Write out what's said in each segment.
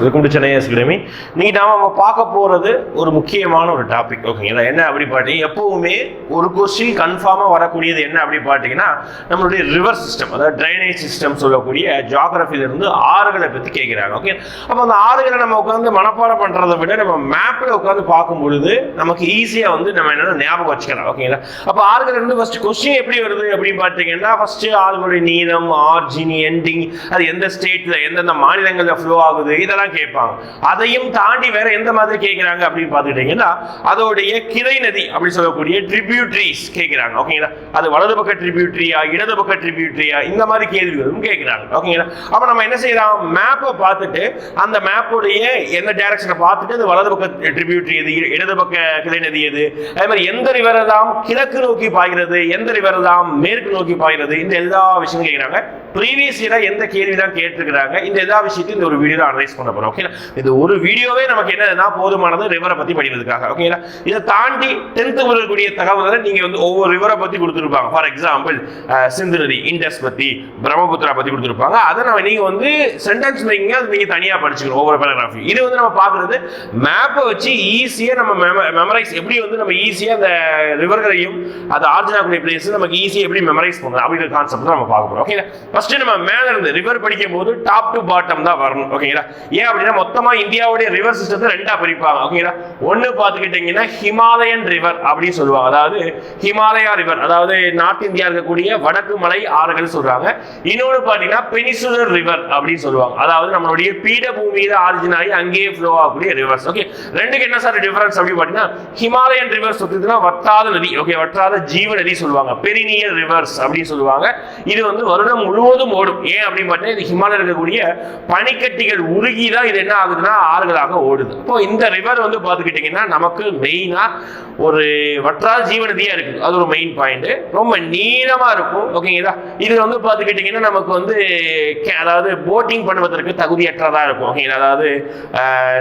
Welcome to Chennai academy இன்னைக்கு நாம நம்ம பார்க்க போறது ஒரு முக்கியமான ஒரு டாபிக் ஓகேங்களா என்ன அப்படி பார்த்தீங்க எப்பவுமே ஒரு கொஸ்டின் கன்ஃபார்மாக வரக்கூடியது என்ன அப்படி பார்த்தீங்கன்னா நம்மளுடைய ரிவர் சிஸ்டம் அதாவது ட்ரைனேஜ் சிஸ்டம் சொல்லக்கூடிய ஜாகிரபில இருந்து ஆறுகளை பற்றி கேட்குறாங்க ஓகே அப்போ அந்த ஆறுகளை நம்ம உட்காந்து மனப்பாடம் பண்ணுறதை விட நம்ம மேப்பில் உட்காந்து பார்க்கும் பொழுது நமக்கு ஈஸியாக வந்து நம்ம என்னென்ன ஞாபகம் வச்சுக்கலாம். ஓகேங்களா அப்போ ஆறுகள் இருந்து ஃபர்ஸ்ட் கொஸ்டின் எப்படி வருது அப்படின்னு பார்த்தீங்கன்னா ஃபர்ஸ்ட் ஆறுகளுடைய நீளம் ஆர்ஜின் எண்டிங் அது எந்த ஸ்டேட்டில் எந்தெந்த மாநிலங்களில் ஃப்ளோ ஆகுது இதெல்லாம் கேட்பாங்க அதையும் தாண்டி வேற எந்த மாதிரி கேட்குறாங்க அப்படின்னு பார்த்துக்கிட்டீங்கன்னா அதோடைய கிளை நதி அப்படி சொல்லக்கூடிய ட்ரிபியூட்ரிஸ் கேட்கிறாங்க. ஓகேங்களா? அது வலது பக்க ட்ரிபியூட்ரியா இடது பக்க ட்ரிபியூட்ரியா இந்த மாதிரி கேள்விகளும் கேட்கிறாங்க. ஓகேங்களா? அப்போ நம்ம என்ன செய்யலாம்? மேப்பை பார்த்துட்டு அந்த மேப்புடைய எந்த டைரக்ஷனை பார்த்துட்டு அது வலது பக்க ட்ரிபியூட்ரி எது இடது பக்க கிளை நதி எது அதே மாதிரி எந்த ரிவர் தான் கிழக்கு நோக்கி பாய்கிறது எந்த ரிவர் தான் மேற்கு நோக்கி பாய்கிறது இந்த எல்லா விஷயமும் கேட்கிறாங்க. ப்ரீவியஸ் இயராக எந்த கேள்வி தான் கேட்டிருக்கிறாங்க? இந்த எல்லா விஷயத்தையும் இந்த ஒரு வீடியோ அனலைஸ் பண்ண போகிறோம் ஓகேங்களா இது ஒரு வீடியோவே நமக்கு என்னன்னா போதுமானது ரிவரை பற்றி படிக்கிறதுக்காக ஓகேங்களா இதை தாண்டி டென்த்து வரக்கூடிய தகவல்களை நீங்கள் வந்து ஒவ்வொரு ரிவரை பற்றி கொடுத்துருப்பாங்க. ஃபார் எக்ஸாம்பிள் சிந்து நதி இண்டஸ் பற்றி பிரம்மபுத்திரா பற்றி கொடுத்துருப்பாங்க. அதை நம்ம நீங்கள் வந்து சென்டென்ஸ் வைங்க அது நீங்கள் தனியாக படிச்சுக்கணும் ஒவ்வொரு பேராகிராஃபி இது வந்து நம்ம பார்க்குறது மேப்பை வச்சு ஈஸியாக நம்ம மெமரைஸ் எப்படி வந்து நம்ம ஈஸியாக அந்த ரிவர்களையும் அது ஆர்ஜினாக்கூடிய பிளேஸ் நமக்கு ஈஸியாக எப்படி மெமரைஸ் பண்ணுறது அப்படிங்கிற கான்செப்ட் நம்ம பார்க்க போகிறோம் ஓகேங்களா ஃபர்ஸ்ட் நம்ம மேல இருந்து ரிவர் படிக்கும் போது டாப் டு பாட்டம் தான் வரணும் ஓகேங்களா ஏன் அப்படின்னா மொத்தமா இந்தியாவுடைய ரிவர் சிஸ்டத்தை ரெண்டா பிரிப்பாங்க ஓகேங்களா ஒன்னு பாத்துக்கிட்டீங்கன்னா ஹிமாலயன் ரிவர் அப்படின்னு சொல்லுவாங்க. அதாவது ஹிமாலயா ரிவர் அதாவது நார்த் இந்தியா இருக்கக்கூடிய வடக்கு மலை ஆறுகள் சொல்றாங்க. இன்னொன்னு பார்த்தீங்கன்னா பெனிசுலர் ரிவர் அப்படின்னு சொல்லுவாங்க. அதாவது நம்மளுடைய பீடபூமியில ஆரிஜின் ஆகி அங்கேயே ஃப்ளோ ஆகக்கூடிய ரிவர்ஸ் ஓகே ரெண்டுக்கு என்ன சார் டிஃபரன்ஸ் அப்படின்னு பார்த்தீங்கன்னா ஹிமாலயன் ரிவர் சுத்துதுன்னா வற்றாத நதி ஓகே வற்றாத ஜீவ நதி சொல்லுவாங்க. பெரினியர் ரிவர்ஸ் அப்படின்னு சொல்லுவாங்க. இது வந்து வருடம் முழுவதும் எப்போதும் ஓடும். ஏன் அப்படின்னு பார்த்தா இது ஹிமாலயம் இருக்கக்கூடிய பனிக்கட்டிகள் உருகி தான் இது என்ன ஆகுதுன்னா ஆறுகளாக ஓடுது. இப்போ இந்த ரிவர் வந்து பார்த்துக்கிட்டிங்கன்னா நமக்கு மெயினாக ஒரு வற்றாத ஜீவனதியாக இருக்குது அது ஒரு மெயின் பாயிண்ட் ரொம்ப நீளமாக இருக்கும். ஓகேங்களா இது வந்து பார்த்துக்கிட்டிங்கன்னா நமக்கு வந்து கே- அதாவது போட்டிங் பண்ணுவதற்கு தகுதியற்றதாக இருக்கும். ஓகேங்களா அதாவது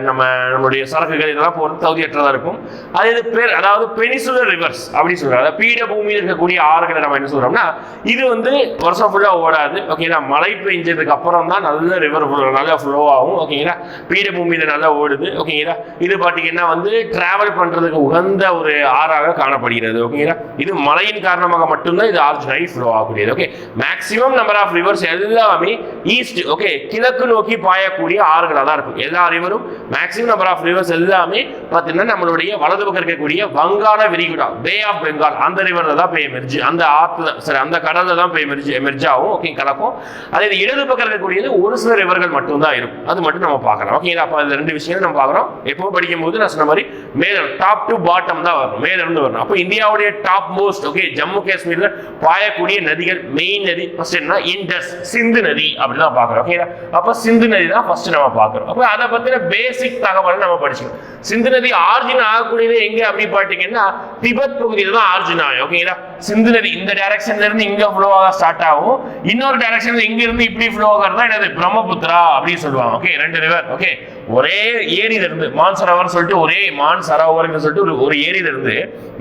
நம்ம நம்மளுடைய சரக்குகள் இதெல்லாம் போகிறது தகுதியற்றதாக இருக்கும். அது இது பேர் அதாவது பெனிசுலர் ரிவர்ஸ் அப்படின்னு சொல்கிறாங்க பீட பீடபூமியில் இருக்கக்கூடிய ஆறுகளை நம்ம என்ன சொல்கிறோம்னா இது வந்து வருஷம் ஃபுல்லாக ஓடாது. ஓகேங்களா மழை பெஞ்சதுக்கு அப்புறம் தான் நல்ல ரிவர் நல்லா ஃப்ளோ ஆகும் ஓகேங்களா பீடபூமியில நல்லா ஓடுது ஓகேங்களா இது பார்த்தீங்கன்னா வந்து டிராவல் பண்றதுக்கு உகந்த ஒரு ஆறாக காணப்படுகிறது ஓகேங்களா இது மழையின் காரணமாக மட்டும்தான் இது ஆர்ஜினாகி flow ஆகக்கூடியது okay maximum number of rivers எல்லாமே ஈஸ்ட் ஓகே கிழக்கு நோக்கி பாயக்கூடிய ஆறுகளாக தான் இருக்கும். எல்லா ரிவரும் மேக்ஸிமம் நம்பர் ஆஃப் ரிவர்ஸ் எல்லாமே பார்த்தீங்கன்னா நம்மளுடைய வலது பக்கம் இருக்கக்கூடிய வங்காள விரிகுடா பே ஆஃப் பெங்கால் அந்த ரிவர்ல தான் போய் எமெர்ஜ் அந்த ஆற்றுல சரி அந்த கடலில் தான் போய் எமெர்ஜ் எமெர்ஜ் ஆகும் ஓகே நடக்கும். அதே இது இடது பக்கம் இருக்கக்கூடியது ஒரு சில ரிவர்கள் மட்டும்தான் இருக்கும். அது மட்டும் நம்ம பார்க்கலாம் ஓகேங்களா அப்போ அந்த ரெண்டு விஷயங்கள் நம்ம பார்க்குறோம். எப்போ படிக்கும் போது நான் சொன்ன மாதிரி மேல டாப் டு பாட்டம் தான் வரணும் மேலிருந்து வரணும். அப்போ இந்தியாவுடைய டாப் மோஸ்ட் ஓகே ஜம்மு காஷ்மீரில் பாயக்கூடிய நதிகள் மெயின் நதி ஃபர்ஸ்ட் என்ன இண்டஸ் சிந்து நதி அப்படி தான் பார்க்குறோம். ஓகேங்களா அப்போ சிந்து நதி தான் ஃபர்ஸ்ட் நம்ம பார்க்குறோம். அப்போ அதை பற்றின பேசிக் தகவலை நம்ம படிச்சுக்கணும் சிந்து நதி ஆர்ஜின் ஆகக்கூடியது எங்கே அப்படி பார்த்தீங்கன்னா திபத் பகுதியில் தான் ஆர்ஜின் ஆகும். ஓகேங்களா சிந்து நதி இந்த டைரக்ஷன்ல இருந்து இங்க ஃப்ளோ ஆக ஸ்டார்ட் ஆகும். இன்னொரு டைரக்ஷன்ல இங்க இருந்து இப்படி ஃப்ளோ ஆகிறதா என்னது? பிரம்மபுத்திரா அப்படின்னு சொல்லுவாங்க. ஓகே ரெண்டு ரிவர் ஓகே ஒரே ஏரியில இருந்து மான் சரோவர் சொல்லிட்டு ஒரே மான் சரோவர்னு சொல்லிட்டு ஒரு ஒரு ஏரியில இருந்து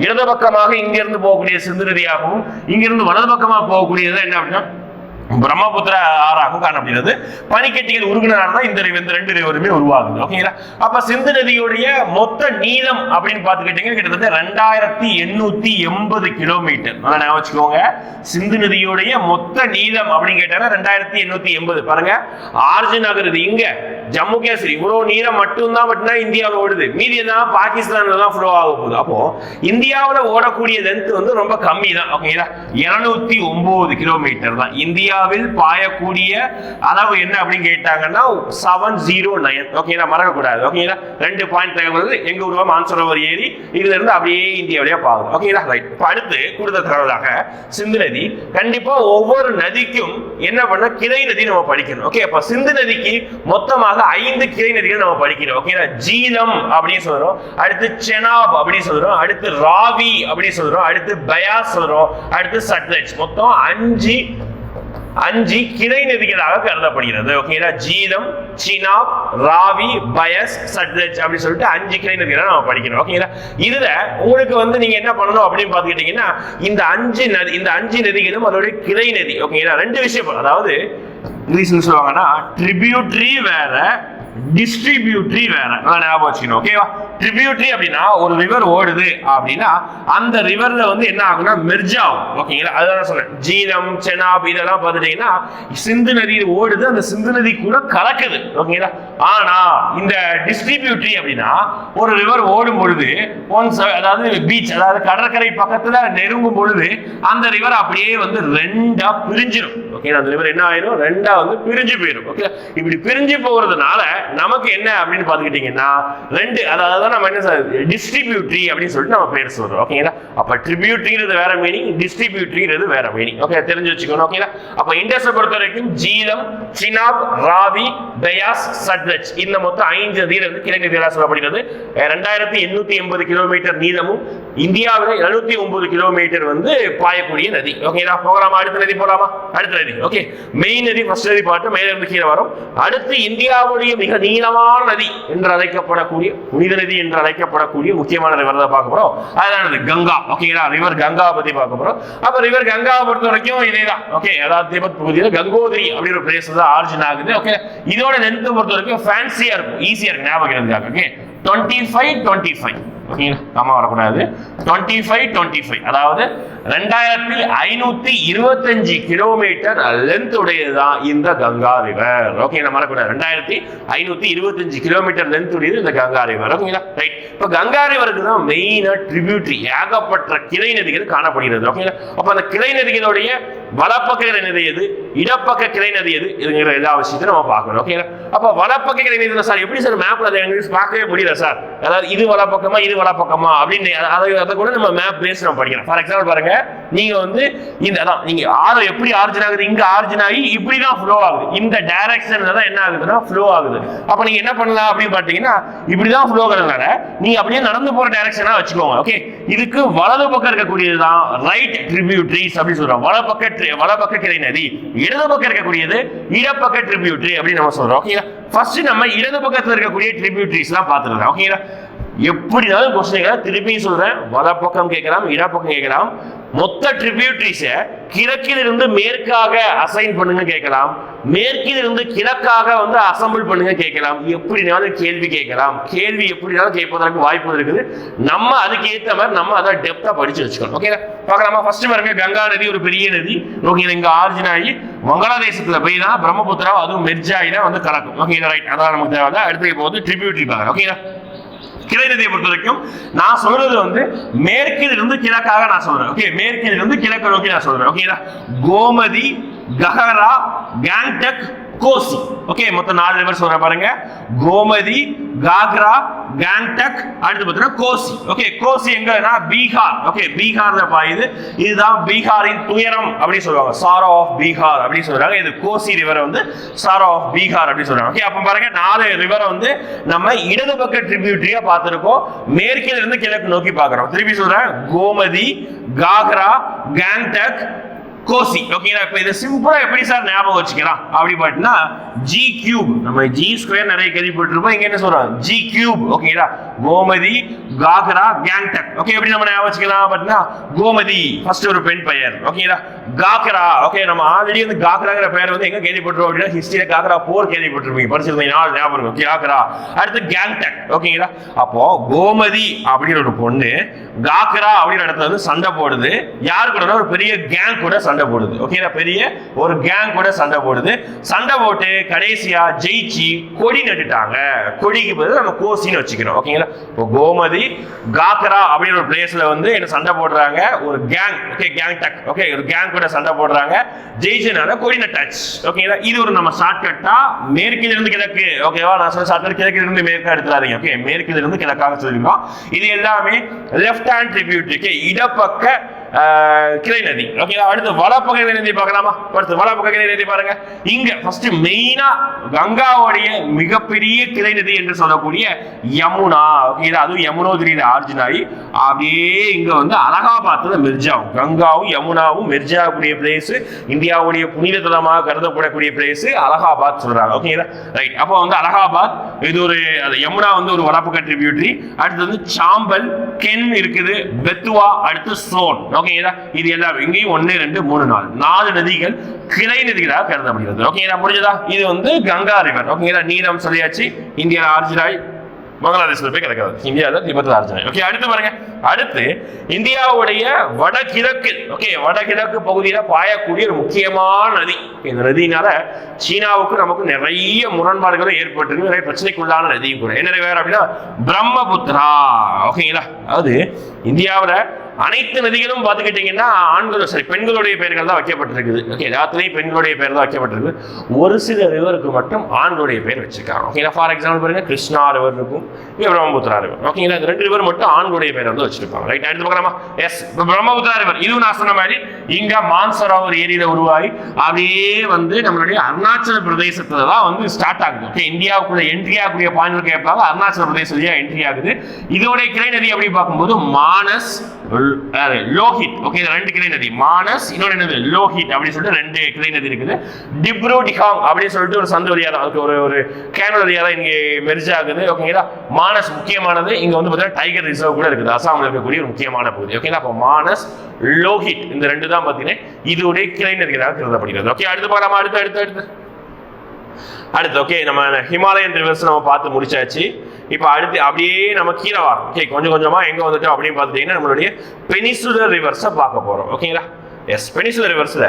இடது பக்கமாக இங்க இருந்து போகக்கூடிய சிந்து நதியாகவும் இங்க இருந்து வலது பக்கமாக போகக்கூடியது என்ன அப்படின்னா பிரம்மபுத்திர ஆறாகவும் காணப்படுகிறது. பனிக்கட்டிகள் உருகுனால தான் இந்த இந்த ரெண்டு ரிவருமே உருவாகுது. ஓகேங்களா? அப்ப சிந்து நதியுடைய மொத்த நீளம் அப்படின்னு பார்த்துக்கிட்டீங்கன்னா கிட்டத்தட்ட ரெண்டாயிரத்தி எண்ணூத்தி எண்பது கிலோமீட்டர். நல்லா வச்சுக்கோங்க. சிந்து நதியுடைய மொத்த நீளம் அப்படின்னு கேட்டாங்கன்னா ரெண்டாயிரத்தி எண்ணூத்தி எண்பது. பாருங்க. நகர் இது இங்க ஜம்மு காஷ்மீர் இவ்வளவு நீளம் மட்டும்தான் மட்டும்தான் இந்தியாவில் ஓடுது. மீதி எல்லாம் பாகிஸ்தான்ல தான் ஃப்ளோ ஆக போகுது. அப்போ இந்தியாவில் ஓடக்கூடிய லென்த் வந்து ரொம்ப கம்மி தான் ஓகேங்களா? இருநூத்தி ஒன்பது கிலோமீட்டர் தான். இந்தியா இந்தியாவில் பாயக்கூடிய அளவு என்ன அப்படின்னு கேட்டாங்கன்னா செவன் ஜீரோ நைன் ஓகேங்களா மறக்கக்கூடாது. ஓகேங்களா ரெண்டு பாயிண்ட் தகவல் எங்க உருவா மான்சரோவர் ஏரி இதுல இருந்து அப்படியே இந்தியா வழியா பாகுது ஓகேங்களா ரைட் இப்போ அடுத்து கூடுதல் தகவலாக சிந்து நதி. கண்டிப்பா ஒவ்வொரு நதிக்கும் என்ன பண்ண? கிளை நதி நம்ம படிக்கணும். ஓகே அப்ப சிந்து நதிக்கு மொத்தமாக ஐந்து கிளை நதிகள் நம்ம படிக்கிறோம் ஓகேங்களா ஜீலம் அப்படின்னு சொல்றோம். அடுத்து செனாப் அப்படின்னு சொல்றோம். அடுத்து ராவி அப்படின்னு சொல்றோம். அடுத்து பயாஸ் சொல்றோம். அடுத்து சட்லஜ். மொத்தம் அஞ்சு அஞ்சு கிளை நதிகளாக கருதப்படுகிறது. ஓகேங்களா ஜீலம் சினாப் ராவி பயஸ் சட்லஜ் அப்படின்னு சொல்லிட்டு அஞ்சு கிளை நதிகளாக நம்ம படிக்கிறோம். ஓகேங்களா இதுல உங்களுக்கு வந்து நீங்க என்ன பண்ணணும் அப்படின்னு பாத்துக்கிட்டீங்கன்னா இந்த அஞ்சு நதி இந்த அஞ்சு நதிகளும் அதோட கிளை நதி. ஓகேங்களா ரெண்டு விஷயம் அதாவது இங்கிலீஷ்ல சொல்லுவாங்கன்னா ட்ரிபியூட்ரி வேற டிஸ்ட்ரிபியூட்ரி வேற. நான் ஞாபகம் வச்சுக்கணும் ஓகேவா ட்ரிபியூட்ரி அப்படின்னா ஒரு ரிவர் ஓடுது அப்படின்னா அந்த ரிவர்ல வந்து என்ன ஆகும்னா மெர்ஜ் ஆகும். ஓகேங்களா அதுதான் சொன்னேன். ஜீரம் செனாப் இதெல்லாம் பார்த்துட்டீங்கன்னா சிந்து நதி ஓடுது அந்த சிந்து நதி கூட கலக்குது ஓகேங்களா ஆனா இந்த டிஸ்ட்ரிபியூட்ரி அப்படின்னா ஒரு ரிவர் ஓடும் பொழுது ஒன்ஸ் அதாவது பீச் அதாவது கடற்கரை பக்கத்துல நெருங்கும் பொழுது அந்த ரிவர் அப்படியே வந்து ரெண்டா பிரிஞ்சிடும் ஓகே அந்த ரிவர் என்ன ஆயிரும்? ரெண்டா வந்து பிரிஞ்சு போயிடும் ஓகே இப்படி பிரிஞ்சு போறதுனால நமக்கு என்ன அப்படின்னு பார்த்துக்கிட்டிங்கன்னா ரெண்டு அதாவது தான் நம்ம என்ன டிஸ்ட்ரிபியூட்ரி அப்படின்னு சொல்லிட்டு நம்ம பேர் சொல்றோம் ஓகேங்களா அப்போ ட்ரிபியூட்ரிங்கிறது வேற மீனிங் டிஸ்ட்ரிபியூட்ரிங்கிறது வேற மீனிங் ஓகே தெரிஞ்சு வச்சுக்கணும் ஓகேங்களா அப்ப இண்டஸை பொறுத்த வரைக்கும் ஜீலம் சினாப் ராவி பயாஸ் சட்லஜ் இந்த மொத்தம் ஐந்து நதிகள் வந்து கிழக்கு நதிகளாக சொல்லப்படுகிறது. ரெண்டாயிரத்தி எண்ணூத்தி எண்பது கிலோமீட்டர் நீளமும் இந்தியாவில் எழுநூத்தி ஒன்பது கிலோமீட்டர் வந்து பாயக்கூடிய நதி ஓகேங்களா போகலாமா? அடுத்த நதி போகலாமா அடுத்த நதி ஓகே மெயின் நதி ஃபர்ஸ்ட் நதி பாட்டு மேல இருந்து கீழே வரும். அடுத்து இந்தியாவுடைய மிக நீளமான நதி என்று அழைக்கப்படக்கூடிய புனித நதி என்று அழைக்கப்படக்கூடிய முக்கியமான ரிவர் தான் பார்க்க போறோம். அதானது கங்கா. ஓகேங்களா ரிவர் கங்கா பத்தி பார்க்க போறோம். அப்ப ரிவர் கங்காவை பொறுத்த வரைக்கும் இதேதான். ஓகே அதாவது திபத் பகுதியில் கங்கோதிரி அப்படிங்கிற பிளேஸ் தான் ஆரிஜின் ஆகுது. ஓகே இதோட லென்த் பொறுத்த வரைக்கும் ஃபேன்சியா இருக்கும். ஈஸியா இருக்கும். ஞாபகம் இருந்தாங்க okay twenty five twenty five ஓகேங்களா வரக்கூடாது. டுவெண்ட்டி ஃபைவ் டுவெண்ட்டி ஃபைவ் அதாவது ரெண்டாயிரத்தி ஐநூத்தி இருபத்தஞ்சு கிலோமீட்டர் லென்த் உடையதுதான் இந்த கங்கா ரிவர் ஓகேங்களா மறக்கூடாது ரெண்டாயிரத்தி ஐநூத்தி இருபத்தஞ்சு கிலோமீட்டர் லென்த் உடையது இந்த கங்கா ரிவர் ஓகேங்களா ரைட் இப்போ கங்கா ரிவருக்கு தான் மெயினா ட்ரிபியூட்ரி ஏகப்பட்ட கிளை நதிகள் காணப்படுகிறது. ஓகேங்களா அப்ப அந்த கிளை நதிகளுடைய வலப்பக்க கிளை எது? இடப்பக்க கிளை நதி எது? இதுங்கிற எல்லா விஷயத்தையும் நம்ம பார்க்கணும். ஓகேங்களா அப்போ வலப்பக்க கிளை நதி சார் எப்படி சார் மேப்ல அதை எங்களுக்கு பார்க்கவே முடியல சார்? அதாவது இது வலப்பக்கமா இது வலப்பக்கமா அப்படின்னு அதை அதை கூட நம்ம மேப் பேஸ் நம்ம படிக்கிறோம் ஃபார் எக்ஸாம்பிள் பாருங்க நீங்க வந்து இந்த அதான் நீங்க ஆறு எப்படி ஆர்ஜின் ஆகுது? இங்க ஆர்ஜின் ஆகி இப்படி தான் ஃப்ளோ ஆகுது. இந்த டைரக்ஷன்ல தான் என்ன ஆகுதுன்னா ஃப்ளோ ஆகுது. அப்போ நீங்க என்ன பண்ணலாம் அப்படின்னு பார்த்தீங்கன்னா இப்படி தான் ஃப்ளோ ஆகுறதுனால நீங்க அப்படியே நடந்து போற டைரக்ஷனா வச்சுக்கோங்க. ஓகே இதுக்கு வலது பக்கம் இருக்கக்கூடியது தான் ரைட் ட்ரிபியூட்ரிஸ் அப்படின்னு சொல்றோம் வலப்பக்க ட்ரி வலப்பக்க கிளை நதி இடது பக்கம் இருக்கக்கூடியது இடப்பக்க ட்ரிபியூட்ரி அப்படின்னு நம்ம சொல்றோம் ஓகேங்களா ஃபர்ஸ்ட் நம்ம இடது பக்கத்துல இருக்கக்கூடிய ட்ரிபியூட்ரிஸ் எல்லாம் பார்த்துருக்கோம் ஓகேங்களா எப்படினாலும் கொஸ்டின் திருப்பியும் சொல்றேன். வலப்பக்கம் கேட்கலாம் இடப்பக்கம் கேட்கலாம் மொத்த ட்ரிபியூட்ரிஸை கிழக்கில் இருந்து மேற்காக அசைன் பண்ணுங்க கேட்கலாம். மேற்கிலிருந்து கிழக்காக வந்து அசம்பிள் பண்ணுங்க கேட்கலாம். எப்படினாலும் கேள்வி கேட்கலாம். கேள்வி எப்படினாலும் கேட்பதற்கு வாய்ப்பு இருக்குது. நம்ம அதுக்கு ஏற்ற மாதிரி நம்ம அதை டெப்தா படிச்சு வச்சுக்கணும். ஓகேங்களா பார்க்கலாமா. ஃபர்ஸ்ட் பாருங்க கங்கா நதி ஒரு பெரிய நதி. ஓகே இங்க ஆர்ஜின் ஆகி வங்காளதேசத்துல போய் தான் பிரம்மபுத்திரா அதுவும் மெர்ஜாயி தான் வந்து கலக்கும். ஓகே ரைட் அதான் நமக்கு தேவை அடுத்து இப்போ வந்து ட்ரிபியூட்ரி பார்க்கலாம். ஓகேங்களா கிளை நதியை பொறுத்த வரைக்கும் நான் சொல்றது வந்து மேற்கில் இருந்து கிழக்காக நான் சொல்றேன். ஓகே மேற்கில் இருந்து கிழக்கு நோக்கி நான் சொல்றேன். ஓகேங்களா கோமதி கஹரா கேங்டக் கோசி. ஓகே மொத்தம் நாலு ரிவர் சொல்றேன் பாருங்க. கோமதி காக்ரா கேங்டக் அடுத்து பார்த்தீங்கன்னா கோசி. ஓகே கோசி எங்கன்னா பீகார். ஓகே பீகார்ல பாயுது இதுதான் பீகாரின் துயரம் அப்படின்னு சொல்லுவாங்க. சாரோ ஆஃப் பீகார் அப்படின்னு சொல்றாங்க. இது கோசி ரிவரை வந்து சாரோ ஆஃப் பீகார் அப்படின்னு சொல்றாங்க. ஓகே அப்ப பாருங்க நாலு ரிவரை வந்து நம்ம இடது பக்க ட்ரிபியூட்டரியா பார்த்திருக்கோம். மேற்கில் இருந்து கிழக்கு நோக்கி பார்க்குறோம். திருப்பி சொல்றேன். கோமதி காக்ரா கேங்டக் கோசி ஓகேங்களா இப்போ இதை சிம்பிளாக எப்படி சார் ஞாபகம் வச்சுக்கலாம் அப்படி பார்த்தீங்கன்னா ஜி கியூப் நம்ம ஜி ஸ்கொயர் நிறைய கேள்விப்பட்டிருப்போம். இங்கே என்ன சொல்கிறோம் ஜி கியூப் ஓகேங்களா கோமதி காக்ரா கேங்டக். ஓகே எப்படி நம்ம ஞாபகம் வச்சுக்கலாம்? பார்த்தீங்கன்னா கோமதி. ஃபர்ஸ்ட் ஒரு பெண் பெயர். ஓகேங்களா காக்ரா. ஓகே நம்ம ஆல்ரெடி வந்து காக்ராங்கிற பெயர் வந்து எங்கே கேள்விப்பட்டிருக்கோம் அப்படின்னா ஹிஸ்டரியில் காக்ரா போர் கேள்விப்பட்டிருப்பீங்க. படிச்சிருந்தீங்க. நாள் ஞாபகம் இருக்கும் காக்ரா. அடுத்து கேங்டக். ஓகேங்களா அப்போ கோமதி அப்படிங்கிற ஒரு பொண்ணு காக்ரா அப்படிங்கிற இடத்துல வந்து சண்டை போடுது. யாரு கூட ஒரு பெரிய கேங் கூட சண்டை சண்டை போடுது. ஓகேங்களா பெரிய? ஒரு கேங் கூட சண்டை போடுது. சண்டை போட்டு கடைசியா ஜெயிச்சு கொடி நட்டுட்டாங்க. கொடிக்கு பதில் நம்ம கோசின்னு வச்சுக்கிறோம் ஓகேங்களா இப்போ கோமதி காக்கரா அப்படின்ற ஒரு பிளேஸ்ல வந்து என்ன சண்டை போடுறாங்க? ஒரு கேங் ஓகே கேங் டக் ஓகே ஒரு கேங் கூட சண்டை போடுறாங்க. ஜெயிச்சனால கொடி நட்டாச்சு. ஓகேங்களா இது ஒரு நம்ம ஷார்ட்கட்டா மேற்கில் இருந்து கிழக்கு. ஓகேவா நான் சொல்ல ஷார்ட்கட் கிழக்கிலிருந்து மேற்கா எடுத்துறாதீங்க ஓகே மேற்கிலிருந்து கிழக்காக சொல்லிருக்கோம் இது எல்லாமே லெஃப்ட் ஹேண்ட் ட்ரிபியூட் ஓகே இடப்பக்க கிளை நதி. ஓகேங்களா அடுத்து வலப்பக்க கிளை நதி பார்க்கலாமா? அடுத்து வலப்பக்க கிளை நதி பாருங்க. இங்க ஃபர்ஸ்ட் மெயினா கங்காவுடைய மிகப்பெரிய கிளை நதி என்று சொல்லக்கூடிய யமுனா. ஓகேங்களா அதுவும் யமுனோதிரியில ஆர்ஜின் அப்படியே இங்க வந்து அலகாபாத்ல மிர்ஜாவும் கங்காவும் யமுனாவும் மெர்ஜ் ஆகக்கூடிய பிளேஸ் இந்தியாவுடைய புனித தலமாக கருதப்படக்கூடிய பிளேஸ் அலகாபாத் சொல்றாங்க. ஓகேங்களா ரைட் அப்போ வந்து அலகாபாத் இது ஒரு யமுனா வந்து ஒரு வடப்பக்க ட்ரிபியூட்டரி அடுத்து வந்து சாம்பல் கென் இருக்குது பெத்துவா அடுத்து சோன். ஓகேங்களா இது எல்லாம் இங்கேயும் ஒன்று ரெண்டு மூணு நாலு. நாலு நதிகள் கிளை நதிகளாக கருதப்படுகிறது. ஓகேங்களா முடிஞ்சதா இது வந்து கங்கா ரிவர் ஓகேங்களா நீளம் சொல்லியாச்சு இந்தியா ஆர்ஜினாய் பங்களாதேஷ்ல போய் கிடக்கிறது. இந்தியாவில் திபத்தில் ஆர்ஜினாய். ஓகே அடுத்து பாருங்க. அடுத்து இந்தியாவுடைய வடகிழக்கு. ஓகே வடகிழக்கு பகுதியில் பாயக்கூடிய ஒரு முக்கியமான நதி. இந்த நதினால சீனாவுக்கு நமக்கு நிறைய முரண்பாடுகளும் ஏற்பட்டிருக்கு. நிறைய பிரச்சனைக்குள்ளான நதியும் கூட. என்ன வேற அப்படின்னா? பிரம்மபுத்திரா. ஓகேங்களா அதாவது இந்தியாவில் அனைத்து நதிகளும் பார்த்துக்கிட்டீங்கன்னா ஆண்கள் சரி பெண்களுடைய பெயர்கள் தான் வைக்கப்பட்டிருக்குது. ஓகே எல்லாத்துலேயும் பெண்களுடைய பெயர் தான் வைக்கப்பட்டிருக்கு. ஒரு சில ரிவருக்கு மட்டும் ஆண்களுடைய பெயர் வச்சுருக்காங்க. ஓகேங்களா ஃபார் எக்ஸாம்பிள் பாருங்க கிருஷ்ணா ரிவர் இருக்கும் இங்கே பிரம்மபுத்திரா ரிவர் ஓகேங்களா இந்த ரெண்டு ரிவர் மட்டும் ஆண்களுடைய பெயர் வந்து வச்சிருப்பாங்க. ரைட் அடுத்து பார்க்கலாமா? எஸ் பிரம்மபுத்திரா ரிவர் இதுவும் நான் சொன்ன மாதிரி இங்க மான்சரோவர் ஏரியில உருவாகி அப்படியே வந்து நம்மளுடைய அருணாச்சல பிரதேசத்துல தான் வந்து ஸ்டார்ட் ஆகுது. ஓகே இந்தியாவுக்குள்ள என்ட்ரி ஆகக்கூடிய பாயிண்ட் கேட்பாங்க அருணாச்சல பிரதேசத்துலயே என்ட்ரி ஆகுது. இதோட கிளை நதி அப்படி பார்க்கும்போது மானஸ் லோஹித். ஓகே இது ரெண்டு கிளை நதி. மானஸ் இன்னொரு என்னது? லோஹித் அப்படின்னு சொல்லிட்டு ரெண்டு கிளை நதி இருக்குது. டிப்ரூ டிகாங் அப்படின்னு சொல்லிட்டு ஒரு சந்து வழியாக தான் அதுக்கு ஒரு ஒரு கேனல் வழியாக தான் இங்கே மெர்ஜ் ஆகுது. ஓகேங்களா மானஸ் முக்கியமானது. இங்கே வந்து பார்த்தீங்கன்னா டைகர் ரிசர்வ் கூட இருக்குது. அசாமில் இருக்கக்கூடிய ஒரு முக்கியமான பகுதி. ஓகேங்களா அப்போ மானஸ் லோஹித் இந்த ரெண்டு தான் பார்த்தீங்கன்னா இதோடைய கிளை நதிகளாக கருதப்படுகிறது. ஓகே அடுத்து பார்க்கலாமா? அடுத்து அடுத்து அடுத்து. அடுத்து ஓகே நம்ம ஹிமாலயன் ரிவர்ஸ் நம்ம பார்த்து முடிச்சாச்சு. இப்போ அடுத்து அப்படியே நம்ம கீழே வரோம் ஓகே கொஞ்சம் கொஞ்சமா எங்க வந்துட்டோம் அப்படின்னு பார்த்துட்டிங்கன்னா நம்மளுடைய பெனிசுலர் ரிவர்ஸை பார்க்க போறோம். ஓகேங்களா எஸ் பெனிசுலர் ரிவர்ஸ்ல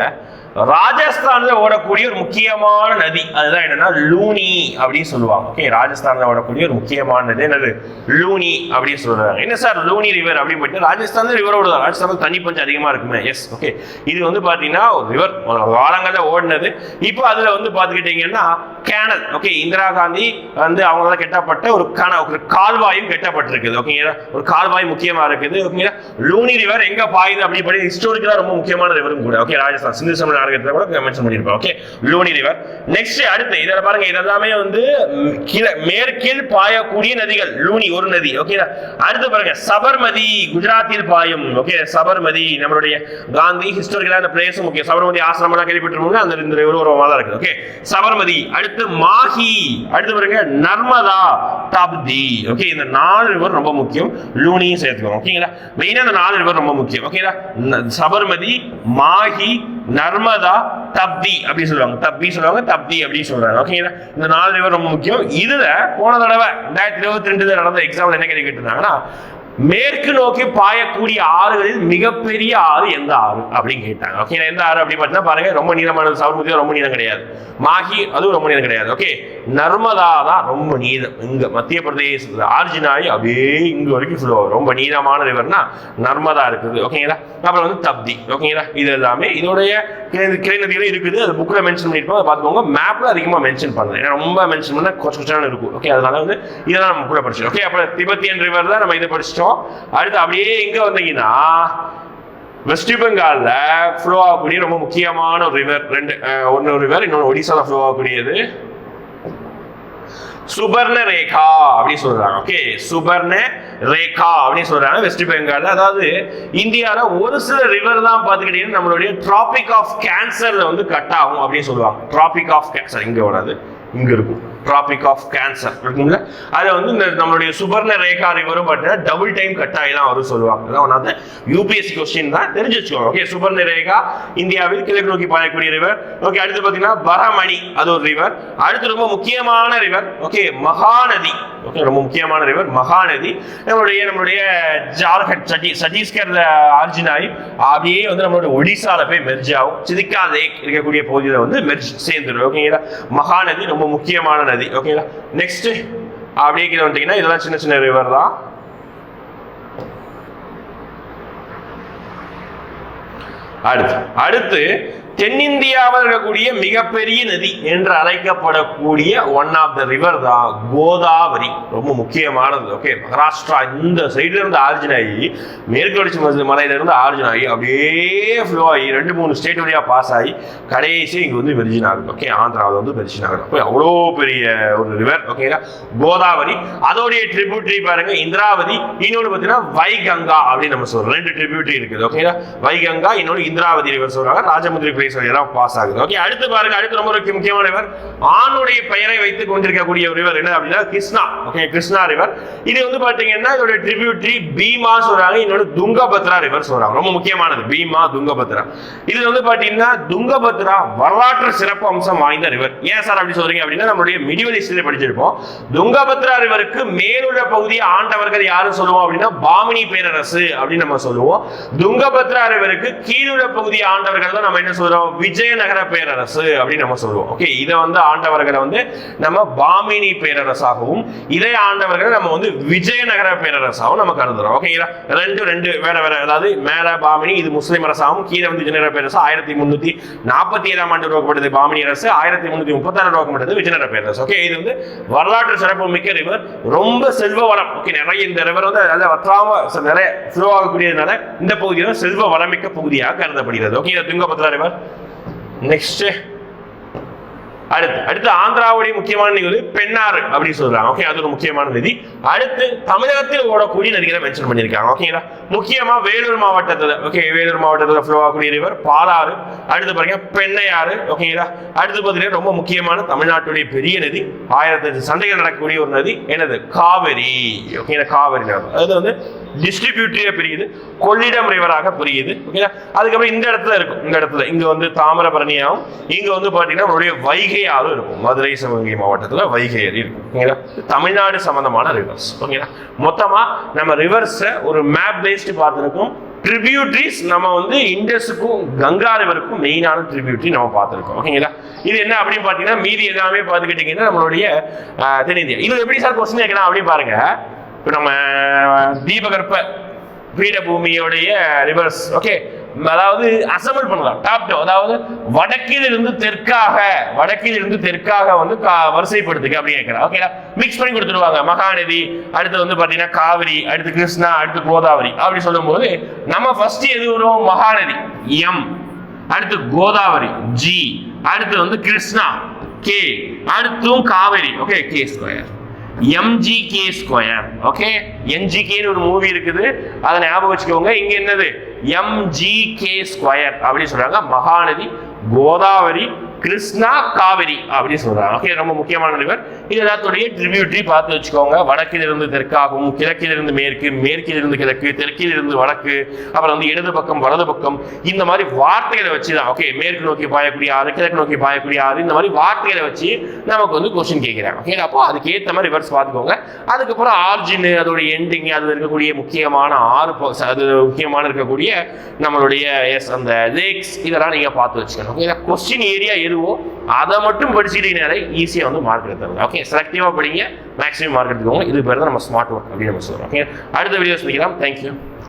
ராஜஸ்தான்ல ஓடக்கூடிய ஒரு முக்கியமான நதி. அதுதான் என்னன்னா லூனி அப்படின்னு சொல்லுவாங்க. ஓகே ராஜஸ்தான்ல ஓடக்கூடிய ஒரு முக்கியமான நதி. என்னது? லூனி அப்படின்னு சொல்றாங்க. என்ன சார்? லூனி ரிவர் அப்படின்னு போயிட்டு ராஜஸ்தான் ரிவர் ஓடுதா ராஜஸ்தான் தண்ணி பஞ்சம் அதிகமா இருக்குமே. எஸ் ஓகே இது வந்து பாத்தீங்கன்னா ஒரு ரிவர் காலங்கள்ல ஓடினது. இப்போ அதுல வந்து பாத்துக்கிட்டீங்கன்னா கேனல் ஓகே இந்திரா காந்தி வந்து அவங்களால கெட்டப்பட்ட ஒரு கண ஒரு கால்வாயும் கெட்டப்பட்டிருக்குது. ஓகேங்களா ஒரு கால்வாய் முக்கியமா இருக்குது. ஓகேங்களா லூனி ரிவர் எங்க பாயுது அப்படி படி ஹிஸ்டோரிக்கலா ரொம்ப முக்கியமான ரிவரும் கூட. ஓகே ராஜஸ்தான். சிந்து சமண நாடகத்துல கூட மென்ஷன் பண்ணிருப்போம் ஓகே லூனி ரிவர் நெக்ஸ்ட் அடுத்து இதில் பாருங்க இதெல்லாமே வந்து கீழே மேற்கில் பாயக்கூடிய நதிகள். லூனி ஒரு நதி ஓகே அடுத்து பாருங்க சபர்மதி குஜராத்தில் பாயும் ஓகே சபர்மதி நம்மளுடைய காந்தி ஹிஸ்டோரிக்கலா அந்த பிளேஸும் ஓகே சபர்மதி ஆசிரமம் கேள்விப்பட்டிருக்கோங்க அந்த இந்த ஒரு ஒரு தான் இருக்குது ஓகே சபர்மதி அடுத்து மாஹி அடுத்து பாருங்க நர்மதா தப்தி ஓகே இந்த நாலு ரிவர் ரொம்ப முக்கியம் லூனியும் சேர்த்துக்கோங்க ஓகேங்களா மெயினா இந்த நாலு ரிவர் ரொம்ப முக்கியம் ஓகேங்களா சபர்மதி மாஹி நர்மதா தப்தி அப்படின்னு சொல்லுவாங்க. தப்தி சொல்லுவாங்க தப்தி அப்படின்னு சொல்றாங்க. ஓகேங்களா இந்த நாலு ரிவர் ரொம்ப முக்கியம். இதுல போன தடவை ரெண்டாயிரத்தி இருபத்தி ரெண்டு நடந்த எக்ஸாம்ல என்ன கேள்வி கேட்டிருந்தாங்கன்னா மேற்கு நோக்கி பாயக்கூடிய ஆறுகளில் மிகப்பெரிய ஆறு எந்த ஆறு அப்படின்னு கேட்டாங்க. ஓகே எந்த ஆறு அப்படின்னு பார்த்தீங்கன்னா பாருங்க ரொம்ப நீளமானது சபர்மதி ரொம்ப நீளம் கிடையாது. மாஹி அதுவும் ரொம்ப நீளம் கிடையாது. ஓகே நர்மதா தான் ரொம்ப நீளம். இங்க மத்திய பிரதேசத்துல ஆர்ஜினாயி அப்படியே இங்க வரைக்கும் சொல்லுவாங்க ரொம்ப நீளமான ரிவர்னா நர்மதா இருக்குது. ஓகேங்களா அப்புறம் வந்து தப்தி. ஓகேங்களா இது எல்லாமே இதோடைய கிளை நதிகளும் இருக்குது. அது புக்கில் மென்ஷன் பண்ணியிருப்போம் அதை பார்த்துக்கோங்க மேப்ல அதிகமாக மென்ஷன் பண்ணல. ஏன்னா ரொம்ப மென்ஷன் பண்ணால் கொஞ்சம் கொஞ்சம் இருக்கும். ஓகே அதனால வந்து இதெல்லாம் நம்ம கூட படிச்சிடும் ஓகே அப்புறம் திபெத்தியன் ரிவர் தான் நம்ம இதை படிச்சிட்டோம். அடுத்து அப்படியே இங்க வந்தீங்கன்னா வெஸ்ட் பெங்கால்ல ஃப்ளோ ஆகக்கூடிய ரொம்ப முக்கியமான ஒரு ரிவர் ரெண்டு ஒன்று ரிவர் இன்னொன்று ஒடிசால ஃப்ளோ ஆகக்கூடியது. சுபர்ண ரேகா அப்படின்னு சொல்றாங்க. ஓகே சுபர்ண ரேகா அப்படின்னு சொல்றாங்க வெஸ்ட் பெங்கால் அதாவது இந்தியாவில் ஒரு சில ரிவர் தான் பார்த்துக்கிட்டீங்கன்னா நம்மளுடைய டிராபிக் ஆஃப் கேன்சர்ல வந்து கட் ஆகும் அப்படின்னு சொல்லுவாங்க. டிராபிக் ஆஃப் கேன்சர் இங்க வராது. இங்க இருக்கும். டிராபிக் ஆஃப் கேன்சர் இருக்குங்களா அது வந்து இந்த நம்மளுடைய சுபர்ண ரேகா ரிவரும் பார்த்தீங்கன்னா டபுள் டைம் கட் ஆகி தான் வரும் சொல்லுவாங்க. அதான் ஒன்றாவது யூபிஎஸ்சி கொஸ்டின் தான் தெரிஞ்சு வச்சுக்கோங்க ஓகே சுபர்ண ரேகா இந்தியாவில் கிழக்கு நோக்கி பாயக்கூடிய ரிவர் ஓகே அடுத்து பார்த்தீங்கன்னா பரமணி அது ஒரு ரிவர் அடுத்து ரொம்ப முக்கியமான ரிவர் ஓகே மகாநதி. ரொம்ப முக்கியமான ரிவர் மகாநதி. நம்மளுடைய நம்மளுடைய ஜார்க்கண்ட் சட்டி சத்தீஸ்கர்ல ஆர்ஜின் ஆகி அப்படியே வந்து நம்மளுடைய ஒடிசால போய் மெர்ஜ் ஆகும். சிதிக்கா லேக் இருக்கக்கூடிய பகுதியில் வந்து மெர்ஜ் சேர்ந்துடும் ஓகேங்களா? மகாநதி ரொம்ப முக்கியமான நதி. ஓகேங்களா? நெக்ஸ்ட் அப்படியே கீழே வந்துட்டீங்கன்னா இதெல்லாம் சின்ன சின்ன ரிவர் தான். அடுத்து அடுத்து தென்னிந்தியாவில் இருக்கக்கூடிய மிகப்பெரிய நதி என்று அழைக்கப்படக்கூடிய ஒன் ஆஃப் த ரிவர் தான் கோதாவரி. ரொம்ப முக்கியமானது. ஓகே மகாராஷ்டிரா இந்த சைடுல இருந்து ஆர்ஜின் ஆகி மேற்கு தொடர்ச்சி மலையில இருந்து ஆர்ஜின் ஆகி அப்படியே ஃப்ளோ ஆகி ரெண்டு மூணு ஸ்டேட் வழியா பாஸ் ஆகி கடைசி இங்க வந்து வெர்ஜின் ஆகுது. ஓகே ஆந்திராவில் வந்து வெர்ஜின் ஆகுது. அப்போ அவ்வளோ பெரிய ஒரு ரிவர் ஓகேங்களா கோதாவரி. அதோடைய ட்ரிபியூட்டரி பாருங்க இந்திராவதி இன்னொன்று பார்த்தீங்கன்னா வைகங்கா அப்படின்னு நம்ம சொல்றோம். ரெண்டு ட்ரிபியூட்டரி இருக்குது. ஓகேங்களா வைகங்கா இன்னொன்று இந்திராவதி ரிவர் சொல்றாங்க. ராஜமுந்திரி பிளேஸ் ரேஸ் வழியெல்லாம் பாஸ் ஆகுது. ஓகே அடுத்து பாருங்க அடுத்து ரொம்ப ஒரு முக்கியமான ரிவர் ஆணுடைய பெயரை வைத்து கொண்டிருக்கக்கூடிய ஒரு ரிவர் என்ன அப்படின்னா கிருஷ்ணா. ஓகே கிருஷ்ணா ரிவர் இது வந்து பாத்தீங்கன்னா இதோட ட்ரிபியூட்ரி பீமா சொல்றாங்க. இன்னொரு துங்கபத்ரா ரிவர் சொல்றாங்க. ரொம்ப முக்கியமானது. பீமா துங்கபத்ரா. இது வந்து பாத்தீங்கன்னா துங்கபத்ரா வரலாற்று சிறப்பு அம்சம் வாய்ந்த ரிவர் ஏன் சார் அப்படி சொல்றீங்க அப்படின்னா நம்மளுடைய மிடிவல் ஹிஸ்டரி படிச்சிருப்போம். துங்கபத்ரா ரிவருக்கு மேலுள்ள பகுதியை ஆண்டவர்கள் யாரும் சொல்லுவோம் அப்படின்னா பாமினி பேரரசு அப்படின்னு நம்ம சொல்லுவோம். துங்கபத்ரா ரிவருக்கு கீழுள்ள பகுதியை ஆண்டவர்கள் தான் நம்ம என்ன சொல்றோம்? விஜயநகர பேரரசு அப்படின்னு நம்ம சொல்லுவோம். ஓகே இதை வந்து ஆண்டவர்களை வந்து நம்ம பாமினி பேரரசாகவும் இதை ஆண்டவர்களை நம்ம வந்து விஜயநகர பேரரசாகவும் நம்ம கருதுறோம். ஓகேங்களா ரெண்டு ரெண்டு வேற வேற அதாவது மேல பாமினி இது முஸ்லீம் அரசாகவும் கீழே வந்து விஜயநகர பேரரசு ஆயிரத்தி முன்னூத்தி நாற்பத்தி ஏழாம் ஆண்டு உருவாக்கப்பட்டது பாமினி அரசு ஆயிரத்தி முன்னூத்தி முப்பத்தாறு உருவாக்கப்பட்டது விஜயநகர பேரரசு. ஓகே இது வந்து வரலாற்று சிறப்பு மிக்க ரிவர் ரொம்ப செல்வ வளம். ஓகே நிறைய இந்த ரிவர் வந்து அதாவது வற்றாம நிறைய ஃப்ளோ ஆகக்கூடியதுனால இந்த பகுதியில் செல்வ வளமிக்க பகுதியாக கருதப்படுகிறது. ஓகே துங்கபத்ரா ரிவர் நெக்ஸ்ட் அடுத்து அடுத்து ஆந்திராவுடைய முக்கியமான நிகழ்வு பெண்ணாறு அப்படின்னு சொல்றாங்க. ஓகே அது ஒரு முக்கியமான நதி. அடுத்து தமிழகத்தில் ஓடக்கூடிய நதிகளை மென்ஷன் பண்ணியிருக்காங்க. ஓகேங்களா முக்கியமா வேலூர் மாவட்டத்துல. ஓகே வேலூர் மாவட்டத்துல ஃப்ளோ ஆகக்கூடிய ரிவர் பாலாறு. அடுத்து பாருங்க பெண்ணையாறு. ஓகேங்களா அடுத்து பார்த்தீங்கன்னா ரொம்ப முக்கியமான தமிழ்நாட்டுடைய பெரிய நதி. ஆயிரத்தி சண்டைகள் நடக்கக்கூடிய ஒரு நதி. என்னது? காவிரி. ஓகேங்களா காவிரி அது வந்து டிஸ்ட்ரிபியூட்டரியா பிரியுது. கொள்ளிடம் ரிவராக புரியுது. ஓகேங்களா அதுக்கப்புறம் இந்த இடத்துல இருக்கும். இந்த இடத்துல இங்க வந்து தாமிரபரணியாகவும் இங்க வந்து பாத்தீங்கன்னா நம்மளுடைய வைகை ஆறும் இருக்கும். மதுரை சிவகங்கை மாவட்டத்துல வைகை ஆறு இருக்கும். ஓகேங்களா? தமிழ்நாடு சம்பந்தமான ரிவர்ஸ் ஓகேங்களா? மொத்தமா நம்ம ரிவர்ஸை ஒரு மேப் பேஸ்டு பார்த்துருக்கோம். ட்ரிபியூட்ரிஸ் நம்ம வந்து இண்டஸுக்கும் கங்கா ரிவருக்கும் மெயினான ட்ரிபியூட்ரி நம்ம பார்த்துருக்கோம். ஓகேங்களா? இது என்ன அப்படின்னு பார்த்தீங்கன்னா மீதி எல்லாமே பார்த்துக்கிட்டிங்கன்னா நம்மளுடைய தென்னிந்தியா. இது எப்படி சார் கொஸ்டின் கேட்கலாம் அப்படின்னு பாருங்க. இப்போ நம்ம தீபகற்ப பீடபூமியோடைய ரிவர்ஸ் ஓகே? அதாவது அசம்பிள் பண்ணலாம். டாப் டவுன் அதாவது வடக்கிலிருந்து தெற்காக வடக்கிலிருந்து தெற்காக வந்து கா- வரிசைப்படுத்துங்க அப்படின்னு கேட்கலாம் ஓகேடா மிக்ஸ் பண்ணி கொடுத்துருவாங்க. மகாநதி அடுத்து வந்து பார்த்தீங்கன்னா காவிரி அடுத்து கிருஷ்ணா அடுத்து கோதாவரி அப்படி சொல்லும்போது நம்ம ஃபர்ஸ்ட் எது வரும்? மகாநதி. எம் அடுத்து கோதாவரி. ஜி அடுத்து வந்து கிருஷ்ணா. கே அடுத்தும் Kaveri. Okay K square MGK square okay எம்ஜிகேன்னு ஒரு மூவி இருக்குது. அதை ஞாபகம் வச்சுக்கோங்க. இங்க என்னது? எம்ஜிகே ஸ்கொயர் அப்படின்னு சொல்றாங்க. மகாநதி கோதாவரி கிருஷ்ணா காவிரி அப்படின்னு சொல்றாங்க. ஓகே ரொம்ப முக்கியமான ரிவர் இது எல்லாத்துடைய ட்ரிபியூட்டரி பார்த்து வச்சுக்கோங்க. வடக்கிலிருந்து தெற்காகவும் கிழக்கிலிருந்து மேற்கு மேற்கிலிருந்து கிழக்கு தெற்கிலிருந்து வடக்கு அப்புறம் வந்து இடது பக்கம் வலது பக்கம் இந்த மாதிரி வார்த்தைகளை வச்சு தான் ஓகே மேற்கு நோக்கி பாயக்கூடிய ஆறு கிழக்கு நோக்கி பாயக்கூடிய ஆறு இந்த மாதிரி வார்த்தைகளை வச்சு நமக்கு வந்து கொஸ்டின் கேட்குறாங்க. ஓகே அப்போ அதுக்கேற்ற மாதிரி ரிவர்ஸ் பார்த்துக்கோங்க. அதுக்கப்புறம் ஆர்ஜின் அதோட எண்டிங் அதில் இருக்கக்கூடிய முக்கியமான ஆறு அது முக்கியமான இருக்கக்கூடிய நம்மளுடைய எஸ் அந்த லேக்ஸ் இதெல்லாம் நீங்கள் பார்த்து வச்சுக்கணும். ஓகே கொஸ்டின் ஏரியா எதுவோ அதை மட்டும் படிச்சுட்டீங்கனாலே ஈஸியாக வந்து மார்க் எடுத்துருங்க ஓகே ஓகே செலக்டிவாக படிங்க மேக்ஸிமம் மார்க் எடுத்துக்கோங்க. இது பேர் தான் நம்ம ஸ்மார்ட் ஒர்க் அப்படின்னு நம்ம சொல்கிறோம் ஓகே அடுத்த வீடியோஸ் படிக்கலாம் தேங்க்யூ